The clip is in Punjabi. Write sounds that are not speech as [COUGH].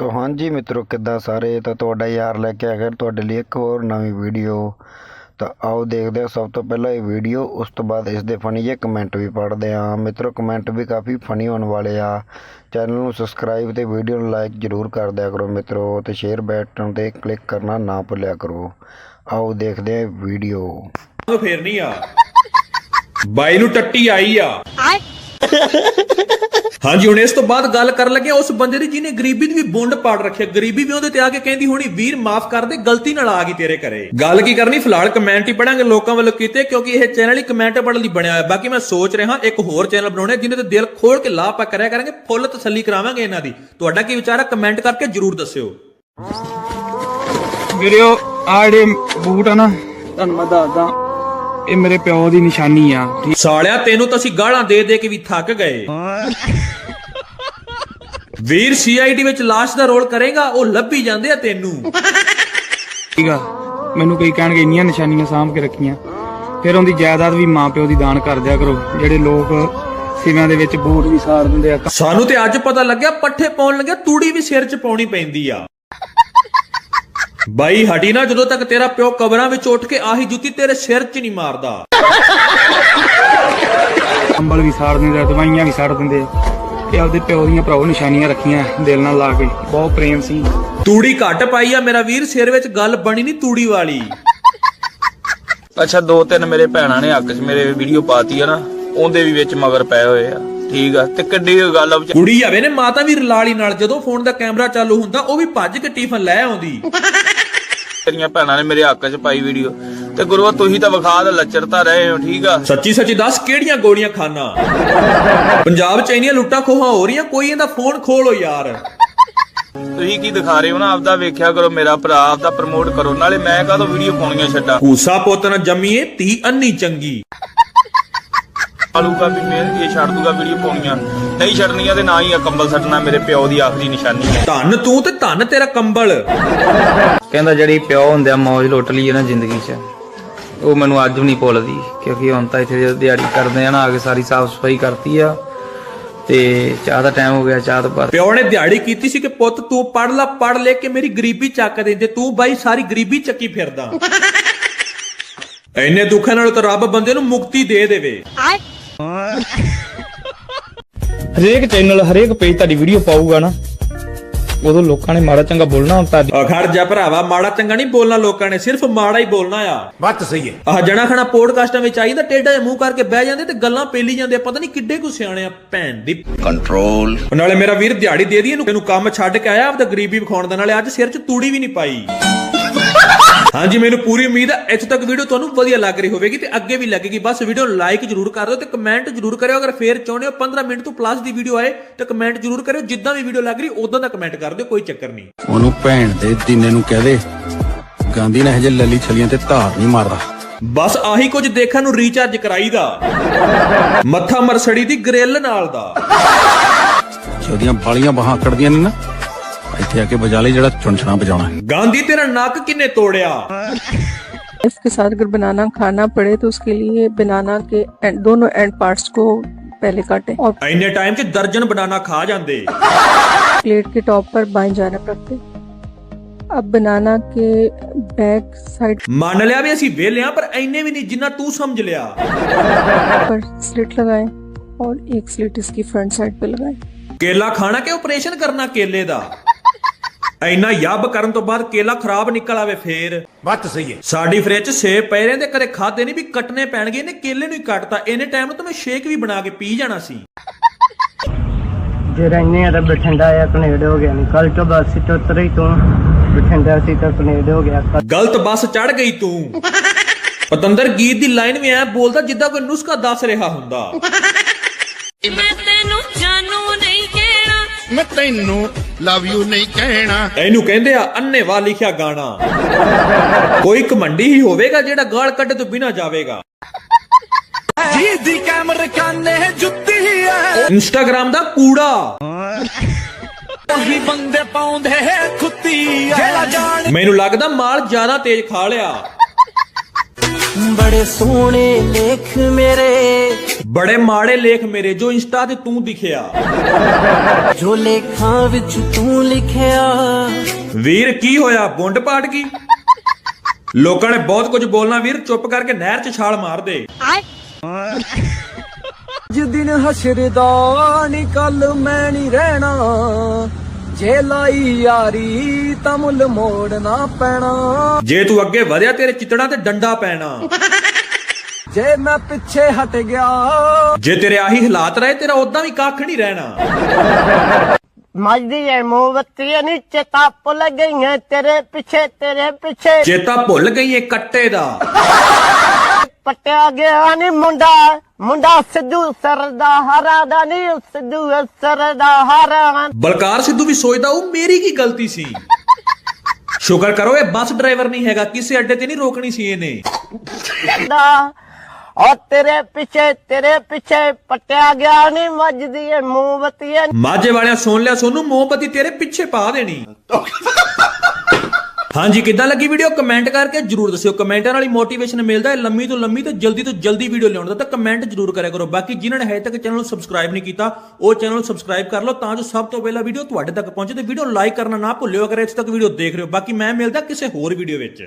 ਤੋ ਹਾਂਜੀ ਮਿੱਤਰੋ, ਕਿੱਦਾਂ ਸਾਰੇ? ਤਾਂ ਤੁਹਾਡਾ ਯਾਰ ਲੈ ਕੇ ਆ ਗਿਆ ਤੁਹਾਡੇ ਲਈ ਇੱਕ ਹੋਰ ਨਵੀਂ ਵੀਡੀਓ। ਤਾਂ ਆਓ ਦੇਖਦੇ ਹਾਂ, ਸਭ ਤੋਂ ਪਹਿਲਾਂ ਇਹ ਵੀਡੀਓ, ਉਸ ਤੋਂ ਬਾਅਦ ਇਸ ਦੇ ਫਨੀ ਜਿਹੇ ਕਮੈਂਟ ਵੀ ਪੜ੍ਹਦੇ ਹਾਂ। ਮਿੱਤਰੋ ਕਮੈਂਟ ਵੀ ਕਾਫੀ ਫਨੀ ਹੋਣ ਵਾਲੇ ਆ। ਚੈਨਲ ਨੂੰ ਸਬਸਕ੍ਰਾਈਬ ਤੇ ਵੀਡੀਓ ਨੂੰ ਲਾਈਕ ਜ਼ਰੂਰ ਕਰ ਦਿਆ ਕਰੋ ਮਿੱਤਰੋ ਤੇ ਸ਼ੇਅਰ ਬਟਨ ਤੇ ਕਲਿੱਕ ਕਰਨਾ ਨਾ ਭੁੱਲਿਆ ਕਰੋ। ਆਓ ਦੇਖਦੇ ਹਾਂ ਵੀਡੀਓ ਉਹ ਫੇਰ ਨਹੀਂ ਆ। ਬਾਈ ਨੂੰ ਟੱਟੀ ਆਈ ਆ। ਹਾਂਜੀ ਹੁਣ ਇਸ ਤੋਂ ਬਾਅਦ ਗੱਲ ਕਰਨ ਲੱਗੇ ਉਸ ਬੰਦੇ ਦੀ ਜਿਹਨੇ ਗਰੀਬੀ ਦੀ ਵੀ ਬੁੰਡ ਪਾੜ ਰੱਖਿਆ ਗਰੀਬੀ ਵੀ ਉਹਦੇ ਤੇ ਆ ਕੇ ਕਹਿੰਦੀ ਹੋਣੀ ਵੀਰ ਮਾਫ ਕਰ ਦੇ ਗਲਤੀ ਨਾਲ ਆ ਗਈ ਤੇਰੇ ਘਰੇ। ਗੱਲ ਕੀ ਕਰਨੀ? ਫਿਲਹਾਲ ਕਮੈਂਟ ਹੀ ਪੜਾਂਗੇ ਲੋਕਾਂ ਵੱਲੋਂ ਕੀਤੇ ਕਿਉਂਕਿ ਇਹ ਚੈਨਲ ਹੀ ਕਮੈਂਟ ਪੜਨ ਲਈ ਬਣਿਆ ਹੋਇਆ। ਬਾਕੀ ਮੈਂ ਸੋਚ ਰਿਹਾ ਇੱਕ ਹੋਰ ਚੈਨਲ ਬਣਾਉਣਾ ਜਿਹਨੇ ਤੇ ਦਿਲ ਖੋਲ ਕੇ ਲਾਹ ਪਾ ਕਰਿਆ ਕਰਾਂਗੇ ਫੁੱਲ ਤਸੱਲੀ ਕਰਾਵਾਂਗੇ ਇਹਨਾਂ ਦੀ। ਤੁਹਾਡਾ ਕੀ ਵਿਚਾਰ ਹੈ ਕਮੈਂਟ ਕਰਕੇ ਜਰੂਰ ਦੱਸਿਓ। ਵੀਰਿਓ ਆ ਜਿਹੜੇ ਬੂਟ ਆ ਨਾ ਤੁਹਾਨੂੰ ਮੈਂ ਦੱਸਦਾ ਇਹ ਮੇਰੇ ਪਿਓ ਦੀ ਨਿਸ਼ਾਨੀ ਆ। ਸਾਲਿਆ ਤੈਨੂੰ ਤਾਂ ਅਸੀਂ ਗਾਲਾਂ ਦੇ ਦੇ ਕੇ ਵੀ ਥੱਕ ਗਏ। ਵੀਰ ਸੀਆਈਡੀ ਵਿੱਚ ਲਾਸ਼ ਦਾ ਰੋਲ ਕਰੇਗਾ ਉਹ ਲੱਭੀ ਜਾਂਦੇ ਆ ਤੈਨੂੰ। ਠੀਕ ਆ। ਮੈਨੂੰ ਕਈ ਕਹਿਣਗੇ ਇੰਨੀਆਂ ਨਿਸ਼ਾਨੀਆਂ ਸਾਂਭ ਕੇ ਰੱਖੀਆਂ। ਫਿਰ ਉਹਦੀ ਜਾਇਦਾਦ ਵੀ ਮਾਂ ਪਿਓ ਦੀ ਦਾਨ ਕਰ ਦਿਆ ਕਰੋ। ਜਿਹੜੇ ਲੋਕ ਸਿਵਿਆਂ ਦੇ ਵਿੱਚ ਬੂਟ ਵੀ ਸਾੜ ਦਿੰਦੇ ਆ। ਸਾਨੂੰ ਤੇ ਅੱਜ ਪਤਾ ਲੱਗਿਆ ਪੱਠੇ ਪਾਉਣ ਲੱਗਿਆ ਤੂੜੀ ਵੀ ਸਿਰ 'ਚ ਪਾਉਣੀ ਪੈਂਦੀ ਆ। ਬਾਈ ਹਟੀ ਨਾ ਜਦੋਂ ਤੱਕ ਤੇਰਾ ਪਿਓ ਕਬਰਾਂ ਵਿੱਚ ਉੱਠ ਕੇ ਆਹੀ ਜੁੱਤੀ ਤੇਰੇ ਸਿਰ 'ਚ ਨਹੀਂ ਮਾਰਦਾ। ਕੰਬਲ ਵੀ ਸਾੜ ਦਿੰਦੇ ਆ ਦਵਾਈਆਂ ਵੀ ਸਾੜ ਦਿੰਦੇ ਆ। ਇਹ ਆਪਦੇ ਪਿਓ ਦੀਆਂ ਭਰਾਓ ਨਿਸ਼ਾਨੀਆਂ ਰੱਖੀਆਂ ਦਿਲ ਨਾਲ ਲਾ ਕੇ। ਬਹੁਤ ਪ੍ਰੇਮ ਸੀ। ਤੂੜੀ ਘੱਟ ਪਾਈ ਆ ਮੇਰਾ ਵੀਰ ਸਿਰ ਵਿੱਚ ਗੱਲ ਬਣੀ ਨਹੀਂ ਤੂੜੀ ਵਾਲੀ। ਅੱਛਾ ਦੋ ਤਿੰਨ ਮੇਰੇ ਭੈਣਾਂ ਨੇ ਹੱਕ 'ਚ ਮੇਰੇ ਵੀਡੀਓ ਪਾਤੀ ਆ ਨਾ ਉਹਦੇ ਵੀ ਵਿੱਚ ਮਗਰ ਪਏ ਹੋਏ ਆ। ਠੀਕ ਆ ਤੇ ਕਿੱਡੀ ਕੁ ਗੱਲ ਆ ਕੁੜੀ ਆਵੇ ਨੇ ਮਾਤਾ ਵੀ ਰਲਾਲੀ ਨਾਲ ਜਦੋਂ ਫੋਨ ਦਾ ਕੈਮਰਾ ਚਾਲੂ ਹੁੰਦਾ ਉਹ ਵੀ ਭੱਜ ਕੇ ਟਿਫਨ ਲੈ ਆਉਂਦੀ। ਤੇਰੀਆਂ ਭੈਣਾਂ ਨੇ ਮੇਰੇ ਹੱਕ 'ਚ ਪਾਈ ਵੀਡੀਓ ਤੇ ਗੁਰੂਆ ਤੁਸੀਂ ਤਾਂ ਵਿਖਾ ਦੇ ਲੱਚਰਤਾ ਰਹੇ ਹੋ ਠੀਕ ਆ। ਸੱਚੀ ਸੱਚੀ ਦੱਸ ਕਿਹੜੀਆਂ ਗੋਲੀਆਂ ਖਾਣਾ ਪੰਜਾਬ ਚ ਇੰਨੀਆਂ ਲੁੱਟਾਂ ਖੋਹਾਂ ਹੋ ਰਹੀਆਂ ਕੋਈ ਇਹਦਾ ਫੋਨ ਖੋਲੋ ਯਾਰ। ਤੁਸੀਂ ਕੀ ਦਿਖਾ ਰਹੇ ਹੋ ਨਾ ਆਪਦਾ ਵੇਖਿਆ ਕਰੋ ਮੇਰਾ ਭਰਾ ਆਪਦਾ ਪ੍ਰਮੋਟ ਕਰੋ ਨਾਲੇ ਮੈਂ ਕਾਹਦੋਂ ਵੀਡੀਓ ਪਾਉਣੀਆਂ ਛੱਡਾਂ? ਕੂਸਾ ਪੁੱਤ ਨਾ ਜੰਮੀਏ ਧੀ ਅੰਨੀ ਚੰਗੀ। ਆਲੂਗਾ ਵੀ ਮਿਹਨਤੀ ਇਹ ਛੱਡ ਦੂਗਾ ਵੀਡੀਓ ਪਾਉਣੀਆਂ। ਨਹੀਂ ਛੱਡਣੀਆਂ ਤੇ ਨਾ ਹੀ ਆ ਕੰਬਲ ਸੱਟਣਾ ਮੇਰੇ ਪਿਓ ਦੀ ਆਖਰੀ ਨਿਸ਼ਾਨੀ ਹੈ। ਧੰਨ ਤੂੰ ਤੇ ਧੰਨ ਤੇਰਾ ਕੰਬਲ। ਕਹਿੰਦਾ ਜਿਹੜੀ ਪਿਓ ਹੁੰਦਿਆ ਮੌਜ ਲੁੱਟ ਲਈ ਹੈ ਨਾ ਜ਼ਿੰਦਗੀ 'ਚ। ਉਹ ਮੈਨੂੰ ਅੱਜ ਵੀ ਨਹੀਂ ਭੁੱਲਦੀ ਕਿਉਂਕਿ ਹੁਣ ਤਾਂ ਇੱਥੇ ਜਦੋਂ ਦਿਹਾੜੀ ਕਰਦੇ ਆ ਨਾ ਆ ਕੇ ਸਾਰੀ ਸਾਫ਼ ਸਫ਼ਾਈ ਕਰਤੀ ਆ। ਤੇ ਚਾਹ ਦਾ ਟਾਈਮ ਹੋ ਗਿਆ ਚਾਹ ਤੋਂ ਬਾਅਦ ਪਿਓ ਨੇ ਦਿਹਾੜੀ ਕੀਤੀ ਸੀ ਕਿ ਪੁੱਤ ਤੂੰ ਪੜ ਲੈ ਪੜ ਲੈ ਕੇ ਮੇਰੀ ਗਰੀਬੀ ਚੱਕ ਦੇ ਤੇ ਤੂੰ ਬਾਈ ਸਾਰੀ ਗਰੀਬੀ ਚੱਕੀ ਫਿਰਦਾ। [LAUGHS] ਐਨੇ ਦੁੱਖਾਂ ਨਾਲ ਤਾਂ ਰੱਬ ਬੰਦੇ ਨੂੰ ਮੁਕਤੀ ਦੇ ਦੇਵੇ। ਹਰੇਕ ਚੈਨਲ ਹਰੇਕ ਪੇਜ ਤੁਹਾਡੀ ਵੀਡੀਓ ਪਾਊਗਾ ਨਾ ਉਦੋਂ ਲੋਕਾਂ ਨੇ ਮਾੜਾ ਚੰਗਾ ਬੋਲਣਾ ਹੁਣ ਤੁਹਾਡੀ। ਅਖੜ ਜਾ ਭਰਾਵਾ ਮਾੜਾ ਚੰਗਾ ਨਹੀਂ ਬੋਲਣਾ ਲੋਕਾਂ ਨੇ ਸਿਰਫ ਮਾੜਾ ਹੀ ਬੋਲਣਾ ਆ। ਵੱਤ ਸਹੀ ਹੈ। ਆਹ ਜਣਾ ਖਣਾ ਪੋਡਕਾਸਟਾਂ ਵਿੱਚ ਆਈਦਾ ਟੇਡਾ ਜਿਹਾ ਮੂੰਹ ਕਰਕੇ ਬਹਿ ਜਾਂਦੇ ਤੇ ਗੱਲਾਂ ਪੇਲੀ ਜਾਂਦੇ ਆ, ਪਤਾ ਨਹੀਂ ਕਿੱਡੇ ਕੁ ਸਿਆਣੇ ਆ ਭੈਣ ਦੀ। ਕੰਟਰੋਲ ਨਾਲੇ ਮੇਰਾ ਵੀਰ ਦਿਹਾੜੀ ਦੇ ਦੀ ਇਹਨੂੰ ਇਹਨੂੰ ਕੰਮ ਛੱਡ ਕੇ ਆਇਆ ਆਪਦਾ ਗਰੀਬੀ ਵਿਖਾਉਣ ਦਾ ਨਾਲੇ ਅੱਜ ਸਿਰ 'ਚ ਤੂੜੀ ਵੀ ਨਹੀਂ ਪਾਈ। ਹਾਂਜੀ ਮੈਨੂੰ ਪੂਰੀ ਉਮੀਦ ਹੈ ਇੱਥੇ ਤੱਕ ਵੀਡੀਓ ਤੁਹਾਨੂੰ ਵਧੀਆ ਲੱਗ ਰਹੀ ਹੋਵੇਗੀ ਤੇ ਅੱਗੇ ਵੀ ਲੱਗੇਗੀ। ਬਸ ਵੀਡੀਓ ਲਾਈਕ ਜ਼ਰੂਰ ਕਰ ਦਿਓ ਤੇ ਕਮੈਂਟ ਜ਼ਰੂਰ ਕਰਿਓ। ਅਗਰ ਫੇਰ ਚਾਹੁੰਦੇ ਹੋ 15 ਮਿੰਟ ਤੋਂ ਪਲੱਸ ਦੀ ਵੀਡੀਓ ਆਏ ਤਾਂ ਕਮੈਂਟ ਜ਼ਰੂਰ ਕਰਿਓ। ਜਿੱਦਾਂ ਵੀ ਵੀਡੀਓ ਲੱਗ ਰਹੀ ਉਦਾਂ ਦਾ ਕਮੈਂਟ ਕਰ ਦਿਓ ਕੋਈ ਚੱਕਰ ਨਹੀਂ। ਉਹਨੂੰ ਭੈਣ ਦੇ ਦਿਨੇ ਨੂੰ ਕਹਦੇ ਗਾਂਧੀ ਨੇ ਹਜੇ ਲੱਲੀ ਛਲੀਆਂ ਤੇ ਧਾਰ ਨਹੀਂ ਮਾਰਦਾ। ਬਸ ਆਹੀ ਕੁਝ ਦੇਖਣ ਨੂੰ ਰੀਚਾਰਜ ਕਰਾਈਦਾ। ਮੱਥਾ ਮਰਸੜੀ ਦੀ ਗ੍ਰਿਲ ਨਾਲ ਦਾ। ਉਹਦੀਆਂ ਬਾਲੀਆਂ ਬਾਹਾਂ ਆਕੜਦੀਆਂ ਨੇ ਨਾ ਇੱਥੇ ਆ ਕੇ ਵਜਾ ਲਈ ਜਿਹੜਾ ਚੁੰਛਣਾ ਵਜਾਉਣਾ ਹੈ ਗਾਂਧੀ ਤੇਰਾ ਨੱਕ ਕਿੰਨੇ ਤੋੜਿਆ इसके साथ अगर बनाना खाना पड़े तो उसके लिए बनाना के एंड, दोनों एंड पार्ट्स को पहले काटें और ਇੰਨੇ ਟਾਈਮ 'ਚ ਦਰਜਨ ਬਨਾਨਾ ਖਾ ਜਾਂਦੇ प्लेट के टॉप पर बाएं जानब रखते अब बनाना के बैक साइड ਮੰਨ ਲਿਆ ਵੀ ਅਸੀਂ ਵੇਲਿਆਂ ਪਰ ਐਨੇ ਵੀ ਨਹੀਂ ਜਿੰਨਾ ਤੂੰ ਸਮਝ ਲਿਆ पर स्लिट लगाएं और एक स्लिट इसकी फ्रंट साइड पे लगाएं ਕੇਲਾ ਖਾਣਾ ਕਿ ਆਪਰੇਸ਼ਨ ਕਰਨਾ ਕੇਲੇ ਦਾ ਐਨਾ ਯੱਬ ਕਰਨ ਤੋਂ ਬਾਅਦ ਕੇਲਾ ਖਰਾਬ ਨਿਕਲ ਆਵੇ ਫੇਰ। ਵੱਤ ਸਹੀ ਹੈ। ਸਾਡੀ ਫ੍ਰਿਜ 'ਚ ਸੇਬ ਪਏ ਰਹੇ ਤੇ ਕਦੇ ਖਾਦੇ ਨਹੀਂ ਵੀ ਕੱਟਨੇ ਪੈਣਗੇ ਇਹਨੇ ਕੇਲੇ ਨੂੰ ਹੀ ਕੱਟਤਾ। ਇਹਨੇ ਟਾਈਮ ਨੂੰ ਤਾਂ ਮੈਂ ਸ਼ੇਕ ਵੀ ਬਣਾ ਕੇ ਪੀ ਜਾਣਾ ਸੀ। ਜੇ ਰਹਿੰਦੇ ਆ ਤਾਂ ਬਠਿੰਡਾ ਆ ਕਨੇਡ ਹੋ ਗਿਆ। ਕੱਲ ਤੋਂ ਬੱਸ ਤੋਂ ਉਤਰੀ ਤੂੰ। ਬਠਿੰਡਾ ਸੀ ਤਾਂ ਕਨੇਡ ਹੋ ਗਿਆ। ਗਲਤ ਬੱਸ ਚੜ ਗਈ ਤੂੰ। ਪਤੰਦਰ ਗੀਤ ਦੀ ਲਾਈਨ ਵੀ ਐ ਬੋਲਦਾ ਜਿੱਦਾਂ ਕੋਈ ਨੁਸਖਾ ਦੱਸ ਰਿਹਾ ਹੁੰਦਾ। ਮੈਂ ਤੈਨੂੰ ਕਹਿਣਾ ਮੈਂ ਤੈਨੂੰ ਲਵ ਯੂ ਨਹੀਂ ਕਹਿਣਾ। ਇਹਨੂੰ ਕਹਿੰਦੇ ਆ ਅੰਨੇਵਾ ਲਿਖਿਆ ਗਾਣਾ। ਕੋਈ ਕਮੰਡੀ ਹੀ ਹੋਵੇਗਾ ਜਿਹੜਾ ਗਾਲ ਕੱਢੇ ਤੋਂ ਬਿਨਾ ਜਾਵੇਗਾ। ਦੀ ਕੈਮਰੇ ਕਾਨੇ ਜੁੱਤੀ ਹੈ ਇੰਸਟਾਗ੍ਰਾਮ ਦਾ ਕੂੜਾ। ਉਹੀ ਬੰਦੇ ਪਾਉਂਦੇ ਖੁੱਤੀ ਜਿਹੜਾ ਜਾਣ ਮੈਨੂੰ ਲੱਗਦਾ ਮਾਲ ਜ਼ਿਆਦਾ ਤੇਜ਼ ਖਾ ਲਿਆ। ਬੜੇ ਸੋਹਣੇ ਲੇਖ ਮੇਰੇ। ਬੜੇ ਮਾੜੇ ਲੇਖ ਮੇਰੇ ਜੋ ਇੰਸਟਾ ਤੇ ਤੂੰ ਦਿਖਿਆ। ਜੋ ਲੇਖਾਂ ਵਿੱਚ ਤੂੰ ਲਿਖਿਆ। ਵੀਰ ਕੀ ਹੋਇਆ? ਬੁੰਡ ਪਾਟ ਗਈ? ਲੋਕਾਂ ਨੇ ਬਹੁਤ ਕੁਝ ਬੋਲਣਾ ਵੀਰ ਚੁੱਪ ਕਰਕੇ ਨਹਿਰ 'ਚ ਛਾਲ ਮਾਰ ਦੇ। ਜਿਸ ਦਿਨ ਹਸ਼ਰ ਦਾ ਨਿਕਲ ਮੈਂ ਨਹੀਂ ਰਹਿਣਾ। ਜੇ ਲਾਈ ਯਾਰੀ ਤਾਂ ਮੁੱਲ ਮੋੜਨਾ ਪੈਣਾ। ਜੇ ਤੂੰ ਅੱਗੇ ਵਧਿਆ ਤੇਰੇ ਚਿੱਤੜਾਂ ਤੇ ਡੰਡਾ ਪੈਣਾ। ਜੇ ਮੈਂ ਪਿੱਛੇ ਹਟ ਗਿਆ। ਜੇ ਤੇਰੇ ਆਹੀ ਹਾਲਾਤ ਰਹੇ ਤੇਰਾ ਉਦਾਂ ਵੀ ਕੱਖ ਨਹੀਂ ਰਹਿਣਾ। ਮਜਦੀ ਐ ਮੋਵਤੀ ਨੀ ਚੇਤਾ ਭੁੱਲ ਗਈਆਂ ਤੇਰੇ ਪਿੱਛੇ ਤੇਰੇ ਪਿੱਛੇ। ਚੇਤਾ ਭੁੱਲ ਗਈ ਏ ਕੱਟੇ ਦਾ। ਪਟਿਆ ਗਿਆ ਨੀ ਮੁੰਡਾ ਮੁੰਡਾ ਸਿੱਧੂ ਸਰਦਾ ਹਰਾ ਦਾ ਨੀ ਸਿੱਧੂ ਸਰਦਾ ਹਰਾ ਬਲਕਾਰ ਸਿੱਧੂ ਵੀ ਸੋਚਦਾ ਉਹ ਮੇਰੀ ਕੀ ਗਲਤੀ ਸੀ? ਸ਼ੁਕਰ ਕਰੋ ਇਹ ਬੱਸ ਡਰਾਈਵਰ ਨਹੀਂ ਹੈਗਾ ਕਿਸੇ ਅੱਡੇ ਤੇ ਨਹੀਂ ਰੋਕਣੀ ਸੀ ਇਹਨੇ। ਦਾ ਔਰ ਤੇਰੇ ਪਿੱਛੇ ਤੇਰੇ ਪਿੱਛੇ ਪਟਿਆ ਗਿਆ ਨੀ ਮਜਦੀ ਐ ਮੋਵਤੀ ਮਾਝੇ ਵਾਲਿਆਂ ਸੁਣ ਲਿਆ ਸੋਨੂੰ ਮੋਮਬਤੀ ਤੇਰੇ ਪਿੱਛੇ ਪਾ ਦੇਣੀ। [LAUGHS] ਹਾਂਜੀ, ਕਿੱਦਾਂ ਲੱਗੀ ਵੀਡੀਓ ਕਮੈਂਟ ਕਰਕੇ ਜਰੂਰ ਦੱਸਿਓ। ਕਮੈਂਟਾਂ ਨਾਲ ਹੀ ਮੋਟੀਵੇਸ਼ਨ ਮਿਲਦਾ ਹੈ ਲੰਮੀ ਤੋਂ ਲੰਮੀ ਤੇ ਜਲਦੀ ਤੋਂ ਜਲਦੀ ਵੀਡੀਓ ਲਿਆਉਣ ਦਾ, ਤਾਂ ਕਮੈਂਟ ਜਰੂਰ ਕਰਿਆ ਕਰੋ। ਬਾਕੀ ਜਿਨ੍ਹਾਂ ਨੇ ਹਜੇ ਤੱਕ ਚੈਨਲ ਨੂੰ ਸਬਸਕ੍ਰਾਈਬ ਨਹੀਂ ਕੀਤਾ, ਉਹ ਚੈਨਲ ਨੂੰ ਸਬਸਕ੍ਰਾਈਬ ਕਰ ਲਓ ਤਾਂ ਜੋ ਸਭ ਤੋਂ ਪਹਿਲਾਂ ਵੀਡੀਓ ਤੁਹਾਡੇ ਤੱਕ ਪਹੁੰਚੇ ਤੇ ਵੀਡੀਓ ਲਾਈਕ ਕਰਨਾ ਨਾ ਭੁੱਲਿਓ ਅਗਰ ਇੱਥੇ ਤੱਕ ਵੀਡੀਓ ਦੇਖ ਰਹੇ ਹੋ। ਬਾਕੀ ਮੈਂ ਮਿਲਦਾ ਕਿਸੇ ਹੋਰ ਵੀਡੀਓ ਵਿੱਚ।